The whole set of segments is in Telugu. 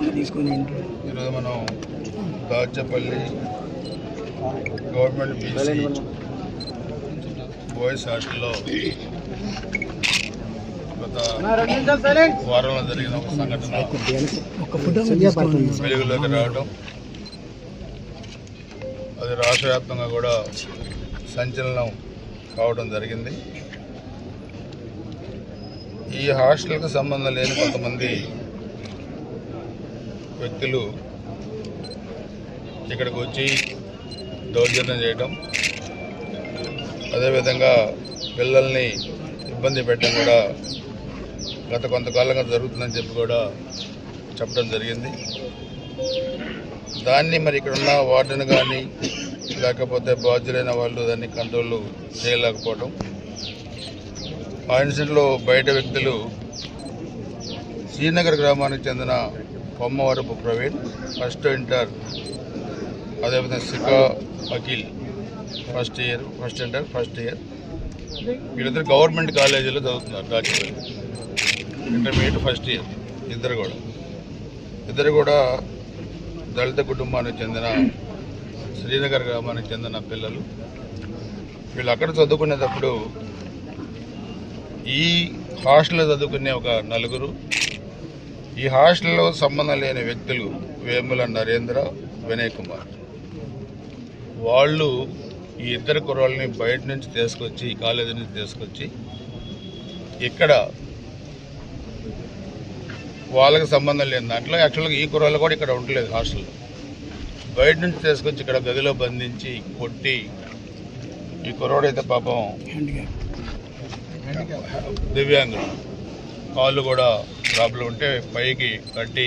ఈరోజు మనం దాచపల్లి గవర్నమెంట్ బీసీ బాయ్స్ హాస్టల్లో గత వారంలో జరిగిన ఒక సంఘటన వెలుగులోకి రావడం అది రాష్ట్ర వ్యాప్తంగా కూడా సంచలనం కావడం జరిగింది. ఈ హాస్టల్కి సంబంధం లేని కొంతమంది వ్యక్తులు ఇక్కడికి వచ్చి దౌర్జన్యం చేయడం అదేవిధంగా పిల్లల్ని ఇబ్బంది పెట్టడం కూడా గత కొంతకాలంగా జరుగుతుందని చెప్పి కూడా చెప్పడం జరిగింది. దాన్ని మరి ఇక్కడ ఉన్న వార్డెన్ కానీ లేకపోతే బాధ్యులైన వాళ్ళు దాన్ని కంట్రోల్ చేయలేకపోవడం ఆ ఇన్సిడెంట్లో బయట వ్యక్తులు శ్రీనగర్ గ్రామానికి చెందిన కొమ్మవరపు ప్రవీణ్ ఫస్ట్ ఇంటర్ అదేవిధంగా Sika Akhil first year first inter first year. వీళ్ళిద్దరు గవర్నమెంట్ కాలేజీలో చదువుతున్నారు రాజకీయ ఇంటర్మీడియట్ ఫస్ట్ ఇయర్. ఇద్దరు కూడా. ఇద్దరు కూడా దళిత కుటుంబానికి చెందిన శ్రీనగర్ గ్రామానికి చెందిన పిల్లలు. వీళ్ళు అక్కడ చదువుకునేటప్పుడు ఈ హాస్టల్లో చదువుకునే ఒక నలుగురు ఈ హాస్టల్లో సంబంధం లేని వ్యక్తులు వేముల నరేంద్ర వినయ్ కుమార్. వాళ్ళు ఈ ఇద్దరు కుర్రాళ్ళని బయట నుంచి తీసుకొచ్చి ఈ కాలేజీ నుంచి తీసుకొచ్చి ఇక్కడ వాళ్ళకి సంబంధం లేని దాంట్లో యాక్చువల్గా ఈ కుర్రాళ్ళు కూడా ఇక్కడ ఉండలేదు హాస్టల్లో. బయట నుంచి తీసుకొచ్చి ఇక్కడ గదిలో బంధించి కొట్టి ఈ కుర్రాడైతే పాపం దివ్యాంగులు కాళ్ళు కూడా ప్రాబ్లం ఉంటే పైకి కట్టి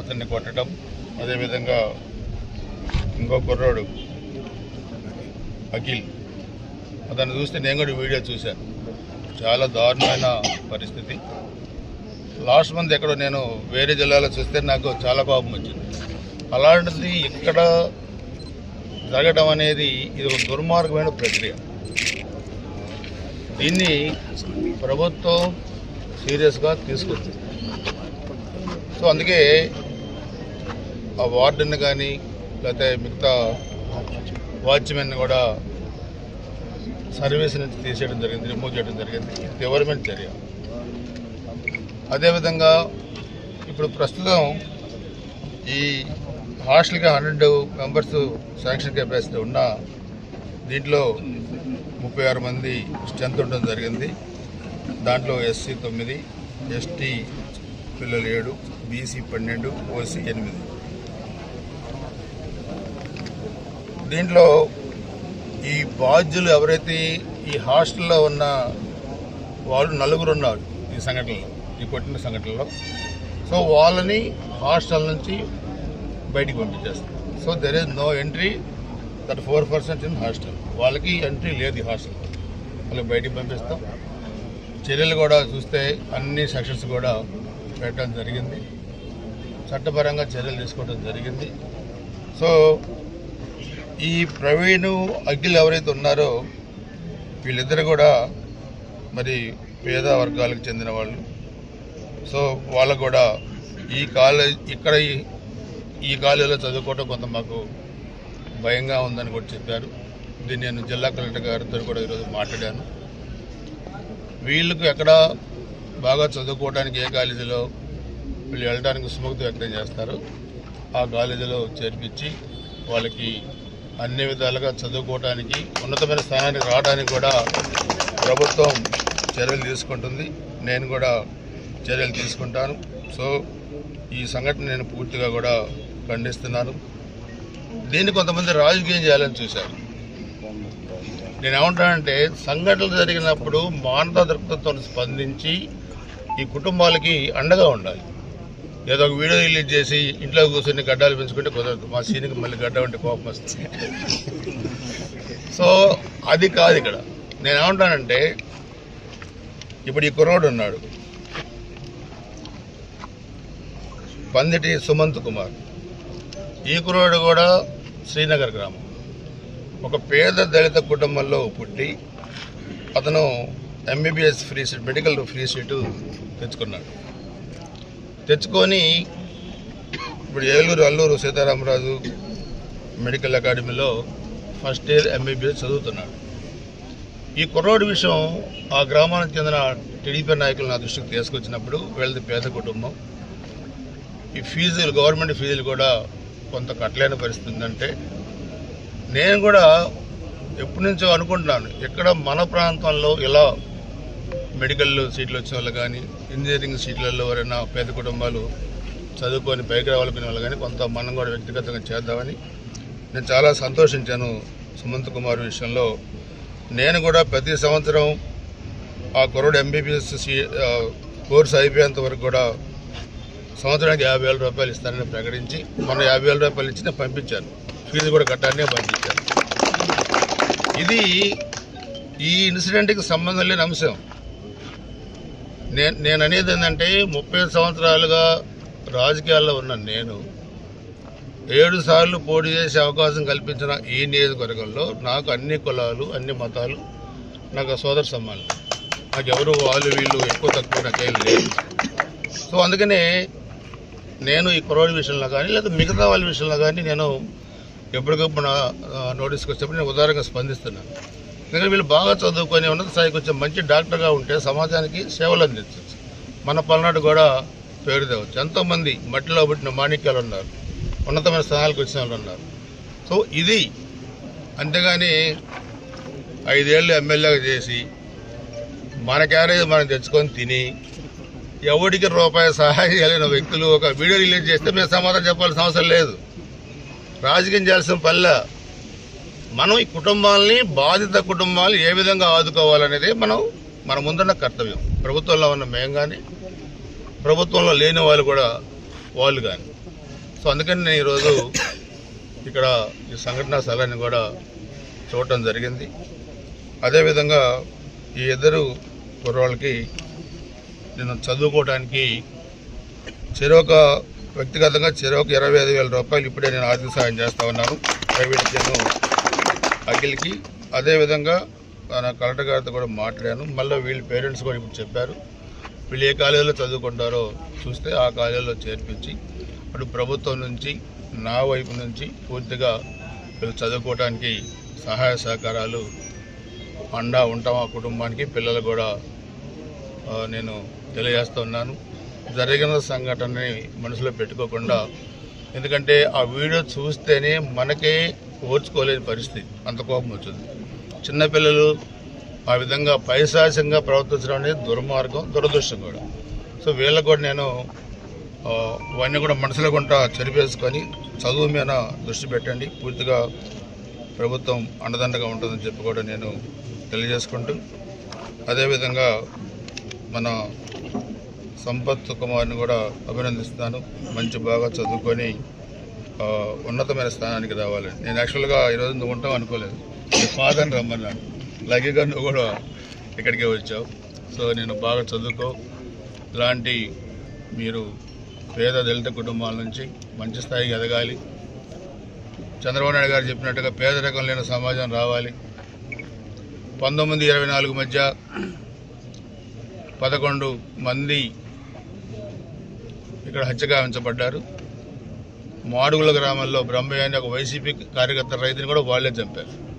అతన్ని కొట్టడం. అదేవిధంగా ఇంకో కుర్రాడు అఖిల్. అతన్ని చూస్తే నేను కూడా వీడియో చూశాను. చాలా దారుణమైన పరిస్థితి. లాస్ట్ మంత్ ఎక్కడో నేను వేరే జిల్లాలో చూస్తే నాకు చాలా కోపం వచ్చింది. అలాంటిది ఇక్కడ జరగడం అనేది ఇది ఒక దుర్మార్గమైన ప్రక్రియ. దీన్ని ప్రభుత్వం సీరియస్గా తీసుకొచ్చింది. సో అందుకే ఆ వార్డెన్ కానీ లేకపోతే మిగతా వాచ్మెన్ కూడా సర్వీస్ నుంచి తీసేయడం జరిగింది రిమూవ్ చేయడం జరిగింది. గవర్నమెంట్ చర్య. అదేవిధంగా ఇప్పుడు ప్రస్తుతం ఈ హాస్టల్కి హండ్రెడ్ మెంబర్స్ శాంక్షన్ కెపాసిటీ ఉన్న దీంట్లో ముప్పై ఆరు మంది స్ట్రెంత్ ఉండడం జరిగింది. దాంట్లో ఎస్సీ తొమ్మిది ఎస్టీ పిల్లలు ఏడు బీసీ పన్నెండు ఓసీ ఎనిమిది. దీంట్లో ఈ బాధ్యులు ఎవరైతే ఈ హాస్టల్లో ఉన్న వాళ్ళు నలుగురు ఉన్నారు ఈ సంఘటనలో ఈ కొట్టిన సంఘటనలో. సో వాళ్ళని హాస్టల్ నుంచి బయటికి పంపించేస్తారు. So there is no entry that four percent in hostel వాళ్ళకి ఎంట్రీ లేదు ఈ హాస్టల్ వాళ్ళకి బయటికి పంపిస్తాం. చర్యలు కూడా చూస్తే అన్ని సెక్షన్స్ కూడా పెట్టడం జరిగింది. చట్టపరంగా చర్యలు తీసుకోవడం జరిగింది. సో ఈ ప్రవీణ్ అఖిల్ ఎవరైతే ఉన్నారో వీళ్ళిద్దరు కూడా మరి పేద వర్గాలకు చెందిన వాళ్ళు. సో వాళ్ళకు కూడా ఈ కాలేజ్ ఇక్కడ ఈ- ఈ కాలేజీలో చదువుకోవడం కొంత మాకు భయంగా ఉందని కూడా చెప్పారు. దీన్ని నేను జిల్లా కలెక్టర్ గారితో కూడా ఈరోజు మాట్లాడాను. వీళ్ళకు ఎక్కడ బాగా చదువుకోవడానికి ఏ కాలేజీలో వీళ్ళు వెళ్ళడానికి సుముఖత వ్యక్తం చేస్తారు ఆ కాలేజీలో చేర్పించి వాళ్ళకి అన్ని విధాలుగా చదువుకోవడానికి ఉన్నతమైన స్థానానికి రావడానికి కూడా ప్రభుత్వం చర్యలు తీసుకుంటుంది. నేను కూడా చర్యలు తీసుకుంటాను. సో ఈ సంఘటన నేను పూర్తిగా కూడా ఖండిస్తున్నాను. దీన్ని కొంతమంది రాజకీయం చేయాలని చూశారు. నేను ఏమంటానంటే సంఘటనలు జరిగినప్పుడు మానవ దృక్పథంతో స్పందించి ఈ కుటుంబాలకి అండగా ఉండాలి. ఏదో ఒక వీడియో రిలీజ్ చేసి ఇంట్లో కూర్చొని గడ్డాలు పెంచుకుంటే కుదరదు. మా సీనికి మళ్ళీ గడ్డ ఉంటే కోపం వస్తుంది. సో అది కాదు ఇక్కడ. నేను ఏమంటానంటే ఇప్పుడు ఈ కుర్రోడు ఉన్నాడు. పందిటి సుమంత్ కుమార్. ఈ కుర్రోడు కూడా శ్రీనగర్ గ్రామం. ఒక పేద దళిత కుటుంబంలో పుట్టి అతను MBBS free seat medical free seat తెచ్చుకున్నాడు. తెచ్చుకొని ఇప్పుడు ఏలూరు అల్లూరు సీతారామరాజు మెడికల్ అకాడమీలో ఫస్ట్ ఇయర్ ఎంబీబీఎస్ చదువుతున్నాడు. ఈ కుర్రోడి విషయం ఆ గ్రామానికి చెందిన టీడీపీ నాయకులు నా దృష్టికి తీసుకొచ్చినప్పుడు వీళ్ళది పేద కుటుంబం. ఈ ఫీజులు గవర్నమెంట్ ఫీజులు కూడా కొంత కట్టలేని పరిస్థితి ఉందంటే నేను కూడా ఎప్పటి నుంచో అనుకుంటున్నాను ఇక్కడ మన ప్రాంతంలో ఇలా మెడికల్ సీట్లు వచ్చిన వాళ్ళు కానీ ఇంజనీరింగ్ సీట్లలో ఎవరైనా పేద కుటుంబాలు చదువుకొని పైకి రావాలనుకునే వాళ్ళు కానీ కొంత మనం కూడా వ్యక్తిగతంగా చేద్దామని నేను చాలా సంతోషించాను సుమంత్ కుమార్ విషయంలో. నేను కూడా ప్రతి సంవత్సరం ఆ కుర్రోడు ఎంబీబీఎస్ సీ కోర్సు అయిపోయేంత వరకు కూడా సంవత్సరానికి యాభై వేల రూపాయలు ఇస్తానని ప్రకటించి మనం యాభై వేల రూపాయలు ఇచ్చి నేను పంపించాను. ఫీజు కూడా కట్టాలనే బంధించారు ఇది ఈ ఇన్సిడెంట్కి సంబంధం లేని అంశం. నేను నేను అనేది ఏంటంటే ముప్పై సంవత్సరాలుగా రాజకీయాల్లో ఉన్న నేను. ఏడు సార్లు పోటీ చేసే అవకాశం కల్పించిన ఈ నియోజకవర్గంలో నాకు అన్ని కులాలు అన్ని మతాలు నాకు సోదర సమ్మాలు నాకు ఎవరు వాళ్ళు వీళ్ళు ఎక్కువ తక్కువ నాకేం లేదు. సో అందుకనే నేను ఈ కుర్రోడి విషయంలో కానీ లేదా మిగతా వాళ్ళ విషయంలో కానీ నేను ఎప్పటికప్పుడు నా నోటీస్కి వచ్చినప్పుడు నేను ఉదారంగా స్పందిస్తున్నాను. ఎందుకంటే వీళ్ళు బాగా చదువుకొని ఉన్నత స్థాయికి వచ్చే మంచి డాక్టర్గా ఉంటే సమాజానికి సేవలు అందించవచ్చు. మన పల్నాడు కూడా పేరు తేవచ్చు ఎంతోమంది మట్టిలో పుట్టిన మాణిక్యాలు ఉన్నారు. ఉన్నతమైన స్థానాలకు వచ్చిన వాళ్ళు ఉన్నారు. సో ఇది అంతేగాని ఐదేళ్ళు ఎమ్మెల్యేగా చేసి మన క్యారేజ్ మనం తెచ్చుకొని తిని ఎవడికి రూపాయి సహాయం చేయలేని వ్యక్తులు ఒక వీడియో రిలీజ్ చేస్తే మేము సమాధానం చెప్పాల్సిన అవసరం లేదు. రాజకీయం చేయాల్సిన పనిలో మనం ఈ కుటుంబాలని బాధిత కుటుంబాలు ఏ విధంగా ఆదుకోవాలనేది మనం మన ముందున్న కర్తవ్యం. ప్రభుత్వంలో ఉన్న మేము కానీ ప్రభుత్వంలో లేని వాళ్ళు కూడా వాళ్ళు కానీ సో అందుకని నేను ఈరోజు ఇక్కడ ఈ సంఘటనా స్థలాన్ని కూడా చూడటం జరిగింది. అదేవిధంగా ఈ ఇద్దరు కుర్రోళ్ళకి నేను చదువుకోవడానికి చెరొక వ్యక్తిగతంగా చెరువుకు ఇరవై ఐదు వేల రూపాయలు ఇప్పుడే నేను ఆర్థిక సహాయం చేస్తా ఉన్నాను. ప్రైవేట్ నేను అఖిల్కి. అదేవిధంగా మన కలెక్టర్ గారితో కూడా మాట్లాడాను. మళ్ళీ వీళ్ళ పేరెంట్స్ కూడా ఇప్పుడు చెప్పారు. వీళ్ళు ఏ కాలేజీలో చదువుకుంటారో చూస్తే ఆ కాలేజీలో చేర్పించి ఇప్పుడు ప్రభుత్వం నుంచి నా వైపు నుంచి పూర్తిగా వీళ్ళు చదువుకోవడానికి సహాయ సహకారాలు అండా ఉంటాం ఆ కుటుంబానికి. పిల్లలు కూడా నేను నేను తెలియజేస్తున్నాను జరిగిన సంఘటనని మనసులో పెట్టుకోకుండా ఎందుకంటే ఆ వీడియో చూస్తేనే మనకే ఓర్చుకోలేని పరిస్థితి. అంత కోపం వచ్చింది. చిన్నపిల్లలు ఆ విధంగా పైశాసంగా ప్రవర్తించడం అనేది దుర్మార్గం దురదృష్టం కూడా. సో వీళ్ళకు కూడా నేను ఆ, ఇవన్నీ కూడా మనసులో కొంట చెరిపేసుకొని చదువు మీద దృష్టి పెట్టండి. పూర్తిగా ప్రభుత్వం అండదండగా ఉంటుందని చెప్పి కూడా నేను తెలియజేసుకుంటూ అదేవిధంగా మన సంపత్ కుమార్ని కూడా అభినందిస్తున్నాను. మంచి బాగా చదువుకొని ఉన్నతమైన స్థానానికి రావాలని నేను యాక్చువల్గా ఈరోజు నువ్వు ఉంటావు అనుకోలేదు. ఫాదర్ని రమ్మన్నాను. లగీగా నువ్వు కూడా ఇక్కడికే వచ్చావు. సో నేను బాగా చదువుకో. ఇలాంటి మీరు పేద దళిత కుటుంబాల నుంచి మంచి స్థాయికి ఎదగాలి. చంద్రబాబు నాయుడు గారు చెప్పినట్టుగా పేదరికం లేని సమాజం రావాలి. పంతొమ్మిది ఇరవై నాలుగు మధ్య పదకొండు మంది ఇక్కడ హత్య గావించబడ్డారు. మాడుగుల గ్రామంలో బ్రహ్మయ్య అనే ఒక వైసీపీ కార్యకర్త రైతుని కూడా వాళ్ళే చంపారు.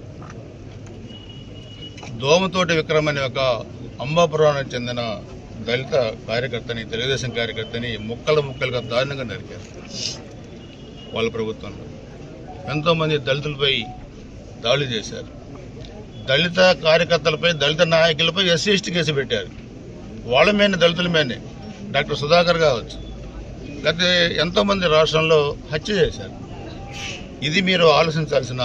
దోమతోటి విక్రమ్ అనే ఒక అంబాపురానికి చెందిన దళిత కార్యకర్తని తెలుగుదేశం కార్యకర్తని ముక్కలు ముక్కలుగా దారుణంగా నరికారు వాళ్ళ ప్రభుత్వంలో. ఎంతోమంది దళితులపై దాడులు చేశారు. దళిత కార్యకర్తలపై దళిత నాయకులపై ఎస్సీ ఎస్టీ కేసు పెట్టారు. వాళ్ళ మీద దళితుల మీదనే డాక్టర్ సుధాకర్ కావచ్చు. గత ఎంతోమంది రాష్ట్రంలో హత్య చేశారు. ఇది మీరు ఆలోచించాల్సిన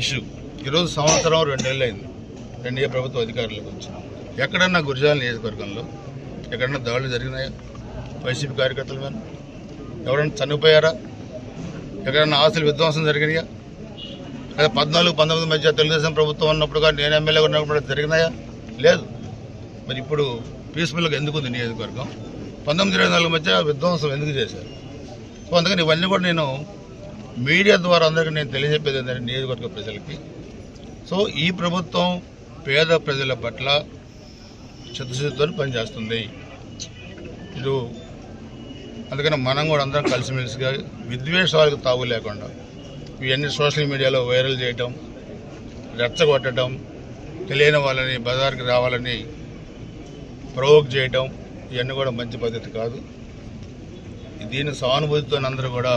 ఇష్యూ. ఈరోజు సంవత్సరం రెండేళ్ళు అయింది ఎన్డీఏ ప్రభుత్వ అధికారులకు వచ్చి ఎక్కడన్నా గురిజాల నియోజకవర్గంలో ఎక్కడన్నా దాడులు జరిగినాయా? వైసీపీ కార్యకర్తల మీద? ఎవరైనా చనిపోయారా? ఎక్కడన్నా ఆస్తులు విధ్వంసం జరిగినాయా? లేదా పద్నాలుగు పంతొమ్మిది మధ్య తెలుగుదేశం ప్రభుత్వం ఉన్నప్పుడు కానీ నేను ఎమ్మెల్యే ఉన్నప్పుడు జరిగినాయా? లేదు. మరి ఇప్పుడు పీస్ఫుల్గా ఎందుకు ఉంది నియోజకవర్గం? పంతొమ్మిది ఇరవై నాలుగు మధ్య విధ్వంసం ఎందుకు చేశారు? సో అందుకని ఇవన్నీ కూడా నేను మీడియా ద్వారా అందరికీ నేను తెలియజెప్పేది ఏంటంటే నియోజకవర్గ ప్రజలకి. సో ఈ ప్రభుత్వం పేద ప్రజల పట్ల చిత్తశుద్ధితో పనిచేస్తుంది. ఇది అందుకని మనం కూడా అందరం కలిసిమెలిసిగా విద్వేషాలకు తావు లేకుండా ఇవన్నీ సోషల్ మీడియాలో వైరల్ చేయటం రెచ్చగొట్టడం తెలియని వాళ్ళని బజార్కి రావాలని ప్రవోక్ చేయటం ఇవన్నీ కూడా మంచి పద్ధతి కాదు. దీన్ని సానుభూతితో అందరూ కూడా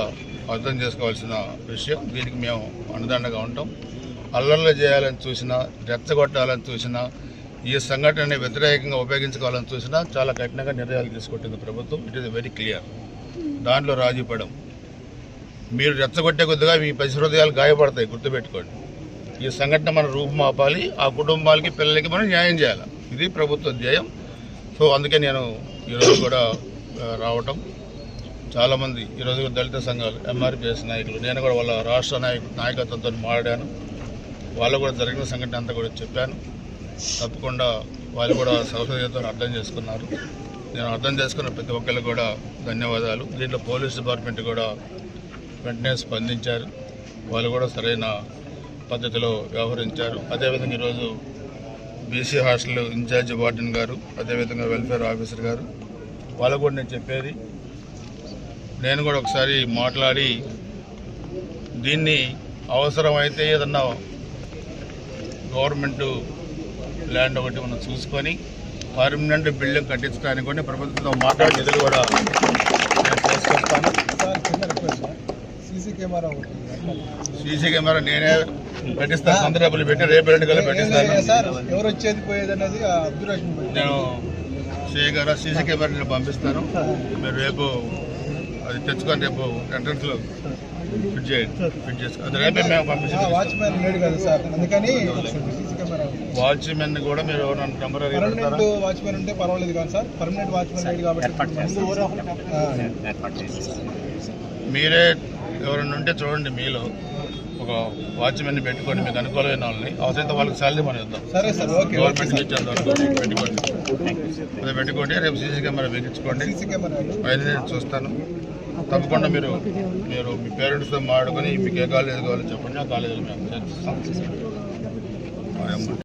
అర్థం చేసుకోవాల్సిన విషయం. దీనికి మేము అండదండగా ఉంటాం. అల్లర్లు చేయాలని చూసినా రెచ్చగొట్టాలని చూసినా ఈ సంఘటనని వ్యతిరేకంగా ఉపయోగించుకోవాలని చూసినా చాలా కఠినంగా నిర్ణయాలు తీసుకుంటుంది ప్రభుత్వం. ఇట్ ఈస్ వెరీ క్లియర్ దాంట్లో రాజీ పడం మీరు రెచ్చగొట్టే కొద్దిగా మీ పసి హృదయాలు గాయపడతాయి గుర్తుపెట్టుకోండి. ఈ సంఘటన మన రూపుమాపాలి ఆ కుటుంబాలకి పిల్లలకి మనం న్యాయం చేయాలి. ఇది ప్రభుత్వ ధ్యేయం. సో అందుకే నేను ఈరోజు కూడా రావటం. చాలామంది ఈరోజు దళిత సంఘాలు ఎంఆర్పిఎస్ నాయకులు నేను కూడా వాళ్ళ రాష్ట్ర నాయక నాయకత్వంతో మాట్లాడాను. వాళ్ళు కూడా జరిగిన సంఘటన అంతా కూడా చెప్పాను. తప్పకుండా వాళ్ళు కూడా సౌకర్యంతో అర్థం చేసుకున్నారు. నేను అర్థం చేసుకున్న ప్రతి ఒక్కరికి కూడా ధన్యవాదాలు. దీంట్లో పోలీస్ డిపార్ట్మెంట్ కూడా వెంటనే స్పందించారు. వాళ్ళు కూడా సరైన పద్ధతిలో వ్యవహరించారు. అదేవిధంగా ఈరోజు బీసీ హాస్టల్ ఇన్ఛార్జ్ వార్డెన్ గారు అదేవిధంగా వెల్ఫేర్ ఆఫీసర్ గారు వాళ్ళకు కూడా నేను చెప్పేది నేను కూడా ఒకసారి మాట్లాడి దీన్ని అవసరమైతే ఏదన్నా గవర్నమెంట్ ల్యాండ్ ఒకటి మనం చూసుకొని పర్మనెంట్ బిల్డింగ్ కట్టించడానికి కూడా ప్రభుత్వంతో మాట్లాడి నిధులు కూడా నేను తీసుకొస్తాను. సీసీ కెమెరా నేనే పెట్టిస్తాను సొంత డబ్బులు పెట్టి రేపు రెండు కల్లా పెట్టిస్తాను. సార్ ఎవరు వచ్చేది పోయేది అనేది నేను సిఐ గారు సీసీ కెమెరా నేను పంపిస్తాను. మీరు రేపు అది తెచ్చుకొని రేపు ఎంట్రన్స్లో ఫిట్ చేయండి ఫిట్ చేసుకో. అది రేపే మేము పంపిస్తాం వాచ్మెన్ లేడు కదా సార్. అందుకని వాచ్మెన్ కూడా మీరు ఎవరైనా నెంబర్ పర్మనెంట్ వాచ్మెన్ ఉంటే పర్వాలేదు కానీ సార్ పర్మనెంట్ వాచ్మెన్ లేడు కాబట్టి ఆ, మీరే ఎవరైనా ఉంటే చూడండి మీలో. ఒక వాచ్మెన్ పెట్టుకొని మీకు అనుకూలమైన వాళ్ళని అవసరం వాళ్ళకి శాలరీ మనం ఇద్దాం. సరే సార్ ఓకే గవర్నమెంట్ సార్. ఇచ్చేంత వరకు పెట్టుకోండి. అదే పెట్టుకోండి రేపు సీసీ కెమెరా పైన నేను చూస్తాను. తప్పకుండా మీరు మీరు మీ పేరెంట్స్తో మాట్లాడుకొని మీకు ఏ కాలేజ్ కావాలో చెప్పండి ఆ కాలేజీలో మేము చేర్పిస్తాం.